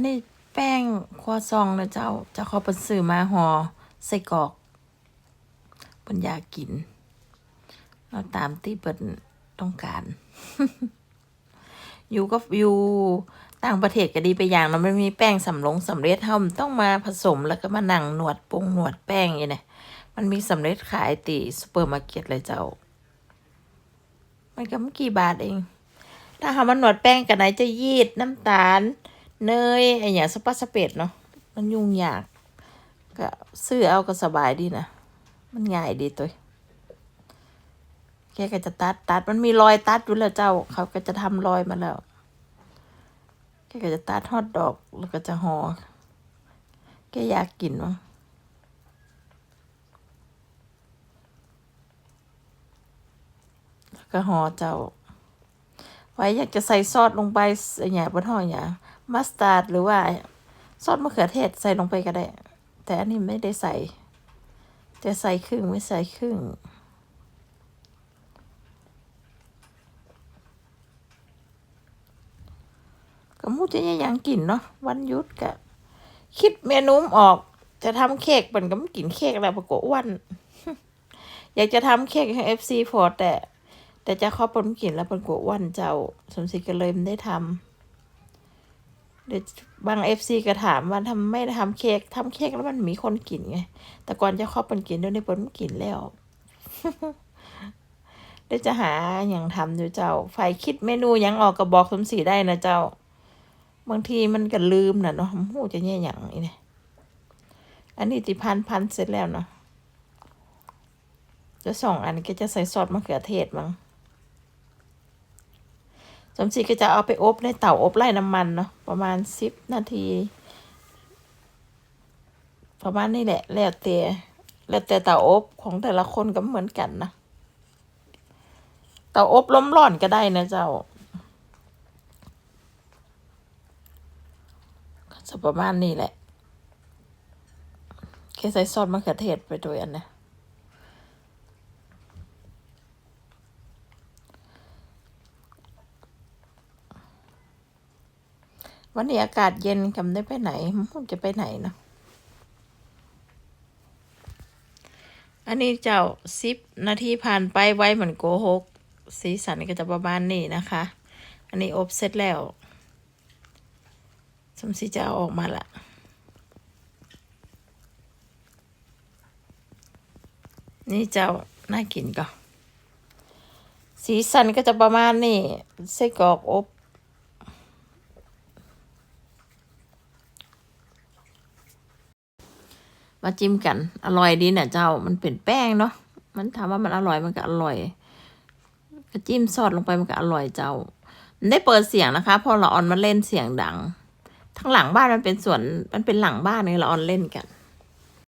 นนี้แป้งครัวซองนะเจ้าจ้าเขาเป็นซื้อมาห่อใส่กรอกเพิ่นอยากกิน เราตามที่เปิ่นต้องการ อยู่ก็อยู่ต่างประเทศก็ดีไปอย่างเนาะมันมีแป้งสำลงสำเร็จเฮามันต้องมาผสมแล้วก็มานั่งหนวดปรุงหนวดแป้งอย่างนี้มันมีสำเร็จขายตีซูเปอร์มาร์เก็ตเลยเจ้า มันก็ไม่กี่บาทเอง ถ้าหามันหนวดแป้งกับไหนจะยีดน้ำตาล เนยไออย่างสปาสเปดเนาะมันยุ่งยากก็ซื้อเอาก็สบายดีนะมันง่ายดีตัวแกก็จะตัดตัดมันมีรอยตัดอยู่แล้วเจ้า เขาก็จะทำรอยมาแล้วแกก็จะตัดทอดดอกแล้วก็จะหอ่อแกอยากกินมั้งแล้วก็ห่อเจ้า ไว้อยากจะใส่ซอสลงไปอย่างบนห่ออย่างมัสตาร์ดหรือว่าซอสมะเขือเทศใส่ลงไปก็ได้ แต่อันนี้ไม่ได้ใส่ จะใส่ครึ่งไม่ใส่ครึ่งก็มูจะยังกินเนาะวันยุดกะ คิดเมนูออก จะทำเค้กมันก็ไม่กินเค้กแล้วปรากฏวัน อยากจะทำเค้กให้เอฟซีพอแต่ แต่จะข้าปนกินแล้วปรากฏอ้วันเจ้า สมศรีก็เลยไม่ได้ทำเดี๋ยวบางเอฟซีก็ถามว่าทำไม่ได้ทำเค้กทำเค้กแล้วมันมีคนกินไง แต่ก่อนจะข้าปนกินเดี๋ยวนี้ปนไม่กินแล้วเดี๋ยวจะหาอย่างทำอยู่เจ้าไฟคิดเมนูยังออกกระบอกสมศรีได้นะเจ้า บางทีมันก็ลืมนะเนาะหูจะแย่อย่างนี้เนี่ยอันนี้ติพันพันเสร็จแล้วเนาะจะสองอันก็จะใส่ซอสมะเขือเทศมั้ง สมศรีก็จะเอาไปอบในเตาอบไร้น้ำมันเนาะประมาณสิบนาที ประมาณนี้แหละ แล้วแต่แล้วแต่เตาอบของแต่ละคนก็เหมือนกันนะเตาอบล้มร้อนก็ได้นะเจ้าจะประมาณนี้แหละแค่ใส่ซอสมะเขือเทศไปด้วยอันนะ วันนี้อากาศเย็นกำได้ไปไหนมันจะไปไหนเนาะอันนี้เจ้าสิบนาทีผ่านไปไวเหมือนโกหก สีสันก็จะประมาณนี้นะคะ อันนี้อบเสร็จแล้วสมศรีจะเอาออกมาละนี่เจ้าน่ากินก็ สีสันก็จะประมาณนี้ไส้กรอกอบ มาจิ้มกัน อร่อยดีเนี่ยเจ้ามันเป็นแป้งเนาะมันถามว่ามันอร่อยมันก็อร่อยก็จิ้มซอสลงไปมันก็อร่อยเจ้า มันได้เปิดเสียงนะคะ พอเราออนมาเล่นเสียงดัง ทั้งหลังบ้านมันเป็นสวนมันเป็นหลังบ้านนี่เราออนเล่นกัน